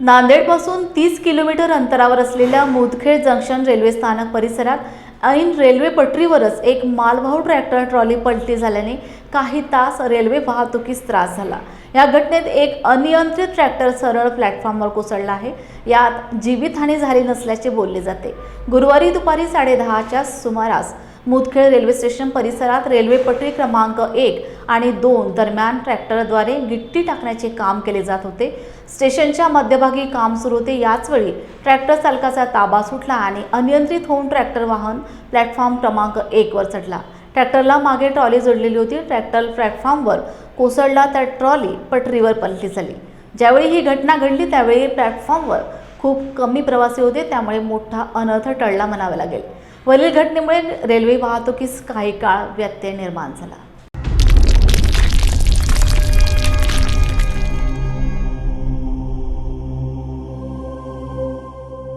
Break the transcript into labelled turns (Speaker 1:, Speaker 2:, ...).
Speaker 1: नांदेडपासून तीस किलोमीटर अंतरावर असलेल्या मुदखेड जंक्शन रेल्वे स्थानक परिसरात ऐन रेल्वे पटरीवरच एक मालवाहू ट्रॅक्टर ट्रॉली पलटी झाल्याने काही तास रेल्वे वाहतुकीस त्रास झाला. या घटनेत एक अनियंत्रित ट्रॅक्टर सरळ प्लॅटफॉर्मवर कोसळला आहे. यात जीवितहानी झाली नसल्याचे बोलले जाते. गुरुवारी दुपारी साडेदहाच्या सुमारास मुदखेड रेल्वे स्टेशन परिसरात रेल्वे पटरी क्रमांक एक आणि दोन दरम्यान ट्रॅक्टरद्वारे गिट्टी टाकण्याचे काम केले जात होते. स्टेशनच्या मध्यभागी काम सुरू होते. याचवेळी ट्रॅक्टर चालकाचा ताबा सुटला आणि अनियंत्रित होऊन ट्रॅक्टर वाहन प्लॅटफॉर्म क्रमांक एकवर चढला. ट्रॅक्टरला मागे ट्रॉली जोडलेली होती. ट्रॅक्टर प्लॅटफॉर्मवर कोसळला तर ट्रॉली पटरीवर पलटी झाली. ज्यावेळी ही घटना घडली त्यावेळी प्लॅटफॉर्मवर खूप कमी प्रवासी होते. त्यामुळे मोठा अनर्थ टळला म्हणावा लागेल. वरील घटनेमुळे रेल्वे वाहतुकीस काही काळ व्यत्यय निर्माण झाला.